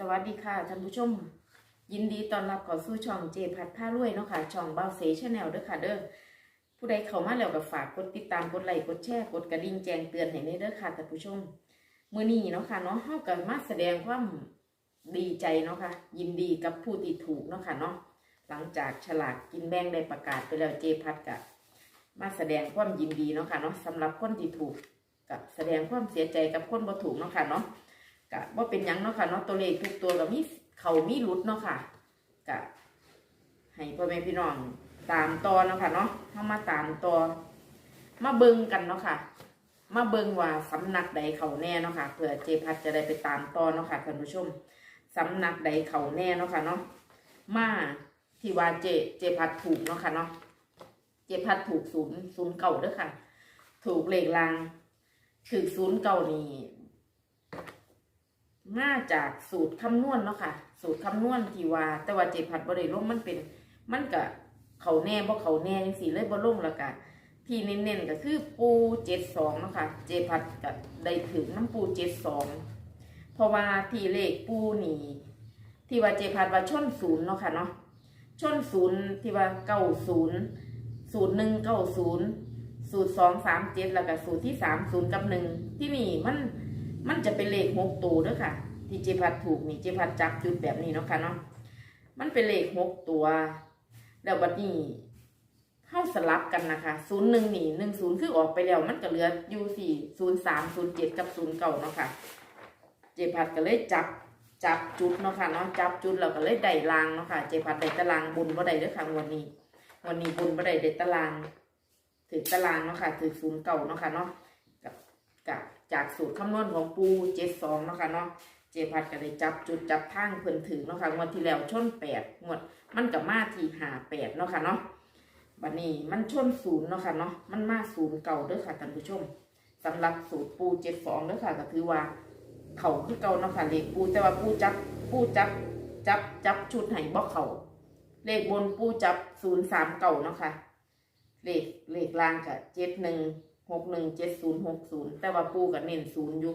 สวัสดีค่ะท่านผู้ชม ยินดีต้อนรับเข้าสู่ช่องเจพัดผ้ารวยเนาะค่ะช่องเบาเซชแนลเด้อค่ะเด้อผู้ใดเข้ามาแล้วก็ฝากกดติดตามกดไลค์กดแชร์กดกระดิ่งแจ้งเตือนให้ในเด้อค่ะท่านผู้ชมมื้อนี้เนาะค่ะเนาะเฮาก็มาแสดงความดีใจเนาะค่ะ ยินดีกับผู้ที่ถูกเนาะค่ะเนาะหลังจากฉลากกินแบ่งได้ประกาศไปแล้วเจพัดก็มาแสดงความยินดีเนาะค่ะเนาะสำหรับคนที่ถูกกับแสดงความเสียใจกับคนบ่ถูกเนาะค่ะเนาะ กะว่าเป็นยังเนาะค่ะเนาะตัวเลขทุกตัวก็มีเขามีรุดเนาะค่ะกะให้พ่อแม่พี่น้องตามต่อเนาะค่ะเนาะเข้ามาตามต่อมาเบิ่งกันเนาะค่ะ มาเบิ่งว่าสำนักใดเขาแน่เนาะค่ะเผื่อเจพัดจะได้ไปตามต่อเนาะค่ะท่านผู้ชมสำนักใดเขาแน่เนาะค่ะเนาะมาที่ว่าเจเจพัดถูกเนาะค่ะเนาะเจพัดถูกศูนย์ศูนย์เก่าเด้อค่ะ ถูกเลขลางถือศูนย์เก่านี่ มาจากสูตรคำนวณเนาะค่ะ สูตรคำนวณที่ว่า แต่ว่าเจพัดบริลงมันเป็น มันกะเขาแน่บ่เขาแน่จังซี่เลยบ่ลงแล้วกะที่เน้นๆก็คือปูเจ็ดสองเนาะค่ะ เจพัดก็ได้ถึงน้ำปูเจ็ดสองเพราะว่าที่เลขปูนี่ที่ว่าเจพัดว่าชนศูนย์เนาะค่ะเนาะชนศูนย์ที่ว่าเก้าศูนย์ศูนย์หนึ่งเก้าศูนย์สูตรสองสามเจ็ดแล้วก็สูตรที่สามศูนย์กับหนึ่งที่นี่มัน มันจะเป็นเลขหกตัวเด้อค่ะ ที่เจพัดถูกนี่เจพัดจับจุดแบบนี้เนาะค่ะเนาะมันเป็นเลขหกตัว แล้วบัดนี้เข้าสลับกันนะคะศูนย์หนึ่งนี่หนึ่งศูนย์คือออกไปแล้ว มันก็เหลืออยู่สี่ศูนย์สามศูนย์เจ็ดกับศูนย์เก่าเนาะค่ะ เจพัดก็เลยจับจับจุดเนาะค่ะเนาะจับจุดแล้วก็เลยได้ลางเนาะค่ะ เจพัดได้ตารางบุญบ่ได้เด้อค่ะวันนี้วันนี้บุญบ่ได้ได้ตารางถือตารางเนาะค่ะถือศูนย์เก่าเนาะค่ะเนาะกับกับ จากสูตรคำนวณของปูเจ็ดสองเนาะค่ะเนาะเจพัดก็ได้จับจุดจับทางเพิ่นถึงเนาะค่ะงวดที่แล้วชนแปดงวดมันกับมาที่หาแปดเนาะค่ะเนาะบัดนี้มันชนศูนย์เนาะค่ะเนาะมันมาศูนย์เก่าเด้อค่ะท่านผู้ชมสำหรับสูตรปูเจ็ดสองเด้อค่ะก็ถือว่า เขาคือเก่าเนาะค่ะเลขปูแต่ว่าปูจับปูจับจับจับชุดให้บ่เขาเลขบนปูจับศูนย์สามเก่าเนาะค่ะเลขเลขล่างกับเจ็ดหนึ่ง หกหนึ่งเจ็ดศูนย์หกศูนย์แต่ว่าปูกับเน้นศูนย์อยู่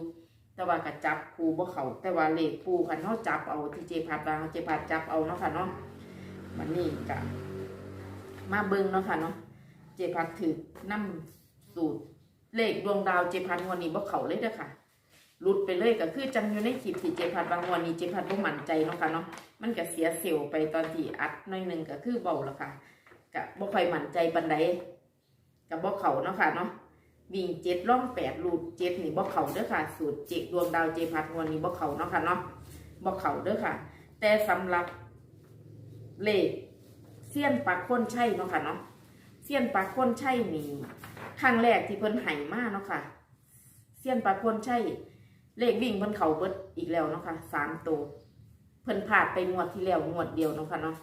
แต่ว่ากับจับปูบ่เขาแต่ว่าเลขปูคันเขาจับเอาที่เจพัดวางเจพัดจับเอาเนาะค่ะเนาะมันนี่กะมาเบิ่งเนาะค่ะเนาะเจพัดถือนํสูตร เลขดวงดาวเจพัดวันนี้บ่เขาเลยเด้อค่ะหลุดไปเลยก็คือจังอยู่ในคลิปที่เจพัดบางวันนี้เจพัดบ่มั่นใจเนาะค่ะเนาะมันก็เสียเซลล์ไปตอนที่อัดน่อยหนึ่งก็คือเบาแล้วค่ะก็บ่ค่อยมั่นใจปานใดก็บ่เขาเนาะค่ะเนาะ วิ่งเจ็ดล่องแปดรูดเจ็ดนี่บ่เขาเด้อค่ะ สูตรเจกดวงดาวเจพัดงวนนี่บ่เขาเนาะค่ะเนาะบ่เขาเด้อค่ะ แต่สำหรับเลขเสี้ยนปลาค้นใช่เนาะค่ะเนาะเสี้ยนปลาค้นใช่นี่ครั้งแรกที่เพิ่นไห่มาเนาะค่ะเสี้ยนปลาค้นใช่เลขวิ่งเพิ่นเขาเบิดอีกแล้วเนาะค่ะสามตัวเพิ่นพลาดไปงวดที่แล้วงวดเดียวเนาะค่ะเนาะ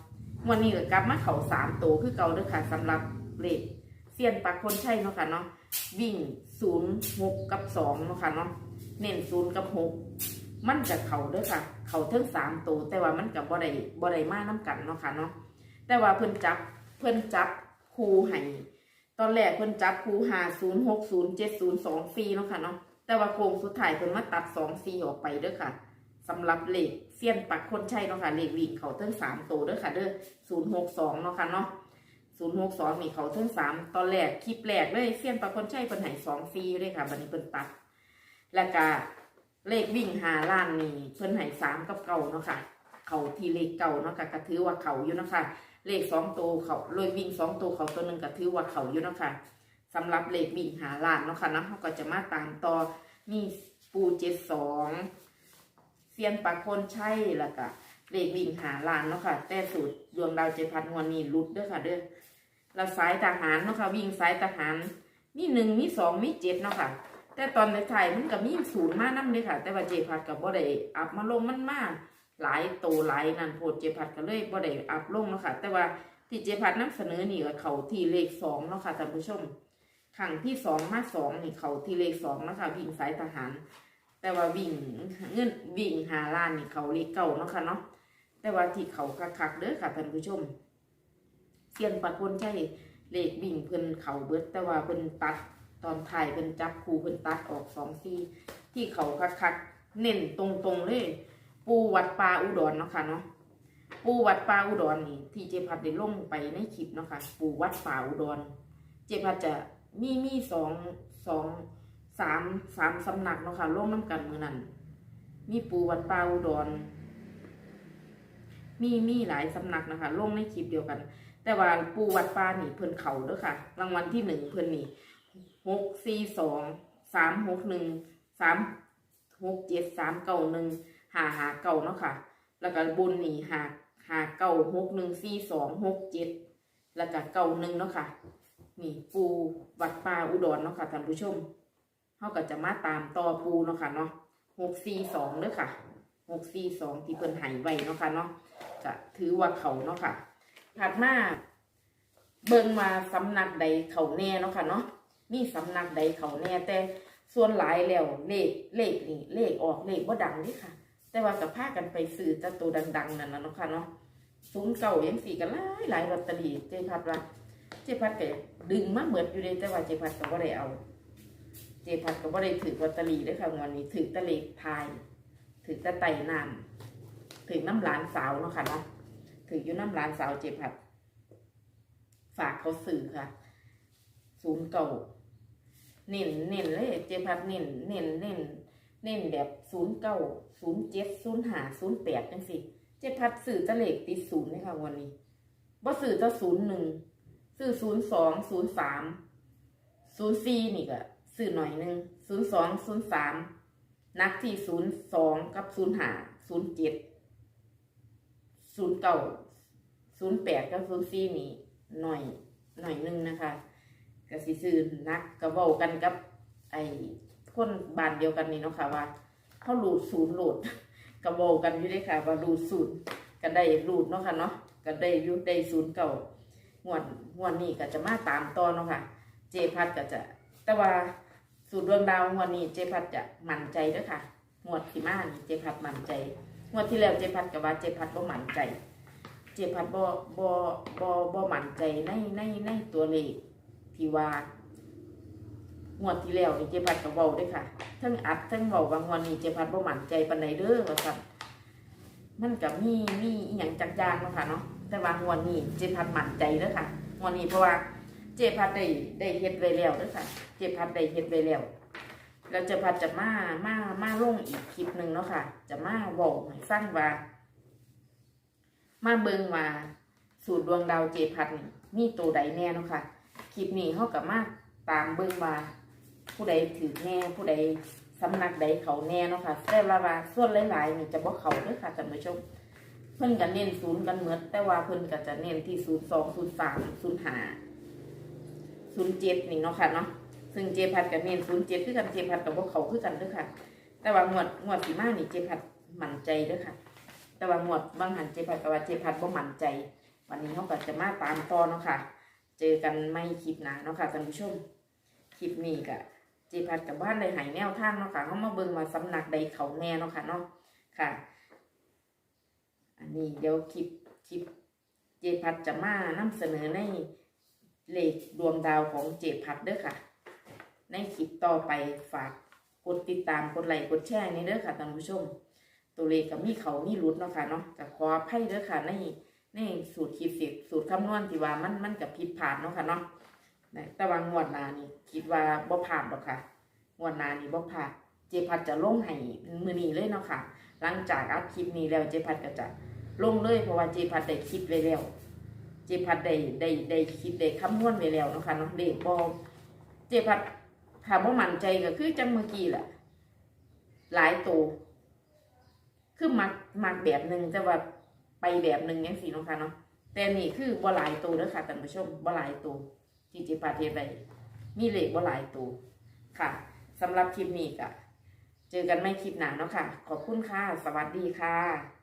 งวดนี้ก็กลับมาเขาสามตัวคือเก่าเด้อค่ะสำหรับเลขเสี้ยนปลาค้นใช่เนาะค่ะเนาะ วิ่งศูนย์หกกับสองเนาะค่ะเนาะเน้นศูนย์กับหกมันจะเข่าเด้อค่ะ เข่าทั้งสามตัวแต่ว่ามันกับบ่ได้บ่ได้มากน้กันเนาะค่ะเนาะแต่ว่าเพิ่นจับเพิ่นจับคูให้ตอนแรกเพิ่นจับคูหาศูนย์หกศูนย์เจ็ดศูนย์สองสี่เนาะค่ะเนาะแต่ว่าโค้งสุดท้ายเพิ่นมาตัดสองสี่ออกไปเด้อค่ะสำหรับเลขเสี้ยนปักคนใช่เนาะค่ะเลขวิ่งเขาทั้งสามตัวเด้อค่ะเด้อศูนย์หกสองเนาะค่ะเนาะ ศูนย์หกสองนี่เขาเทิงสามตอนแรกคลิปแรกเลยเสี้ยนปลาคนใช่เพิ่นให้สองฟรีเลยค่ะบัดนี้เพิ่นตัด แล้วก็เลขวิ่งหาล้านนี่เพิ่นให้สามกับเก่าเนาะค่ะ เขาที่เลขเก่าเนาะค่ะก็ถือว่าเขาอยู่เนาะค่ะเลขสองตัวเขาเลยวิ่งสองตัวเขาตัวหนึ่งก็ถือว่าเขาอยู่เนาะค่ะสำหรับเลขวิ่งหาล้านเนาะค่ะนะเขาก็จะมาตามต่อมีปูเจ็ดสองเซียนปลาคนใช่แล้วก็เลขวิ่งหาล้านเนาะค่ะแต่สูตรดวงดาวเจ็ดพันงวดนี้หลุดด้อค่ะเด้อ เราสายทหารเนาะค่ะวิ่งสายทหารมีหนึ่งมีสองมีเจ็ดเนาะค่ะ แต่ตอนในไทยมันก็มีศูนย์มานั่นเลยค่ะ แต่ว่าเจพัดกับบ่ได้อัพมาลงมันมากหลายโตหลายนั่นโพดเจพัดก็เลยบ่ได้อัพลงเนาะค่ะ แต่ว่าที่เจพัดนำเสนอนี่ก็เขาที่เลขสองเนาะค่ะท่านผู้ชมครั้งที่สองมาสองนี่เขาที่เลขสองเนาะค่ะวิ่งสายทหาร แต่ว่าวิ่งเงินวิ่งหาล้านนี่เขาเลขเก่าเนาะค่ะเนาะแต่ว่าที่เขาคักๆเด้อค่ะท่านผู้ชม เซียนปัดคนใช่เลขวิ่งเพิ่นเขาเบิด แต่ว่าเพิ่นตัดตอนถ่ายเพิ่นจับคูเพิ่นตัดออกสองซี่ที่เขาคักๆเน้นตรงๆเลย ปูวัดป่าอุดรเนาะค่ะเนาะปูวัดป่าอุดรนี่ ที่เจพัดได้ลงไปในคลิปเนาะค่ะปูวัดป่าอุดร เจพัดจะมีมีสองสองสามสามสำนักเนาะค่ะร่วมน้ำกันมือนั้นมีปูวัดป่าอุดร มีมีหลายสำนักนะคะ ลงในคลิปเดียวกัน แต่ว่าปูวัดป่านี่เพิ่นเขาเด้อค่ะ รางวัลที่หนึ่งเพิ่นนี่หกสี่สองสามหกหนึ่งสามหกเจ็ดสามเก้าหนึ่งหาหาเก้าเนาะค่ะ แล้วก็บนนี่หาหาเก้าหกหนึ่งสี่สองหกเจ็ดแล้วก็เก้าหนึ่งเนาะค่ะ นี่ปูวัดป่าอุดรเนาะค่ะท่านผู้ชมเขาก็จะมาตามต่อปูเนาะค่ะเนาะหกสี่สองเด้อค่ะหกสี่สองที่เพิ่นหายไว้เนาะค่ะเนาะ ก็ถือว่าเขาเนาะค่ะ ถัดมาเบิ่งมาสำนักใดเขาแน่เนาะค่ะเนาะมีสำนักใดเขาแน่แต่ส่วนหลายแล้วเลขเลขนี่เลขออกเลขว่าดังนี่ค่ะ แต่ว่ากับพากันไปซื้อจะตัวดัง ๆนั่นนะเนาะค่ะเนาะซุ้มเก่ายังสี่กันหลายหลายลอตเตอรี่เจพัดว่าเจพัดก็ดึงมาเหมือดอยู่เลยแต่ว่าเจพัดก็บ่ได้เอา เจพัดก็บ่ได้ถือลอตเตอรี่ด้วยค่ะวันนี้ถือตะเลขพาย ถือตะไต่น้ำ ถือน้ำหลานสาวเนาะค่ะนะถืออยู่น้ำร้านสาวเจ็บผัดฝากเขาสื่อค่ะศูนย์เก่าเน้นเน้นเลยเจ็บผัดเน้นเน้นเน้นเน้นแบบศูนย์เก้าศูนย์เจ็ดศูนย์ห้าศูนย์แปดจังสิเจ็บผัดสื่อตะเลขติดศูนย์เลยค่ะวันนี้บ่สื่อจะศูนย์หนึ่งสื่อศูนย์สองศูนย์สามศูนย์สี่นี่ก็สื่อหน่อยหนึ่งศูนย์สองศูนย์สามนักที่ศูนย์สองกับศูนย์ห้าศูนย์เจ็ด ศูนย์เก่าศูนย์แปดกับศูนย์สี่นี่หน่อยหน่อยนึงนะคะกสิซื้อนักกระเว้ากันกับ ไอ้คนบานเดียวกันนี่เนาะค่ะว่าเขาหลูดศูนย์หลูดกระเว้ากันอยู่ได้ค่ะ ว่าหลูดศูนย์ก็ได้หลูดเนาะค่ะเนาะก็ได้ยุได้ศูนย์เก่างวดงวดนี้ก็จะมาตามต่อเนาะค่ะ เจพัดก็จะ แต่ว่าสูตรดวงดาวงวดนี้เจพัดจะมั่นใจด้วยค่ะงวดที่มานี่เจพัดมั่นใจ งวดที่แล้วเจพัดกับว่าเจพัดบ่หมั่นใจ เจพัดบ่บ่บ่บ่หมั่นใจในในในตัวเลขที่ว่างวดที่แล้วนี่เจพัดกับเว้าด้วยค่ะทั้งอัดทั้งเว้าว่างวดนี้เจพัดบ่หมั่นใจปานใดเด้อว่าซั่นมันก็มีมีอีหยังจักอย่างเนาะค่ะเนาะแต่ว่างวดนี้เจพัดหมั่นใจเด้อค่ะงวดนี้เพราะว่าเจพัดได้ได้เฮ็ดไว้แล้วเด้อค่ะ เจพัดได้เฮ็ดไว้แล้ว แล้วเจพัดจะมามามาลงอีกคลิปหนึ่งเนาะค่ะ จะมาบอกให้ฟังว่า มาเบิงว่าสูตรดวงดาวเจพัดนี่มีตัวใดแน่เนาะค่ะ คลิปนี้เขากับมาตามเบิงว่า ผู้ใดถือแน่ผู้ใดสำนักใดเขาแน่เนาะค่ะแต่ละว่าส่วนหลายๆนี่จะบอกเขาด้วยค่ะท่านผู้ชม เพิ่นก็เน้นศูนย์กันเหมือนแต่ว่าเพิ่นก็จะเน้นที่ศูนย์สองศูนย์สามศูนย์ห้าศูนย์เจ็ดนี่เนาะค่ะเนาะ ซึ่งเจพัดกับเมนศูนย์เจ็ดคือกันเจพัดกับพวกเขาคือกันด้วยค่ะ แต่ว่างวดงวดสีมานี่เจพัดหมั่นใจด้วยค่ะ แต่ว่างวดบางหันเจพัดกับว่าเจพัดบ่มั่นใจ วันนี้เขาก็จะมาตามต่อเนาะค่ะ เจอกันไม่คลิปหนาเนาะค่ะท่านผู้ชมคลิปนี้ก็เจพัดกับบ้านเลยหายแนวทางเนาะค่ะเขามาเบิ่งมาสำนักใดเขาแน่เนาะค่ะเนาะค่ะ อันนี้เดี๋ยวคลิปคลิปเจพัดจะมานำเสนอในเลขดวงดาวของเจพัดเด้อค่ะ ในคลิปต่อไปฝากกดติดตามกดไลค์กดแชร์ในเด้อค่ะท่านผู้ชม ตัวเลขกับมีเขามีรุดเนาะค่ะเนาะกับขออภัยเด้อค่ะในในสูตรคิดสิสูตรคำนวณที่ว่ามันมันกับผิดพลาดเนาะค่ะเนาะแต่ว่างวดหนานี่คิดว่าบ่ผ่านหรอกค่ะงวดหนานี่บ่ผ่านเจพัดจะลงให้มือนีเลยเนาะค่ะ หลังจากอัดคลิปนี้แล้วเจพัดก็จะลงเลยเพราะว่าเจพัดได้คิดไว้แล้ว เจพัดได้ได้ได้คิดได้คำนวณไว้แล้วเนาะค่ะเนาะเลขบ่เจพัด ถามว่ามั่นใจก็คือจังเมื่อกี้แหละหลายตัวคือมักมักแบบหนึ่งแต่ว่าไปแบบหนึ่งยังสีน้องค่ะเนาะแต่นี่คือบ่หลายตัวเด้อค่ะท่านผู้ชมบ่หลายตัวที่จิปาเทไปมีเลขบ่หลายตัวค่ะสำหรับคลิปนี้ก็เจอกันไม่คลิปหนาเนาะค่ะ ขอบคุณค่ะ สวัสดีค่ะ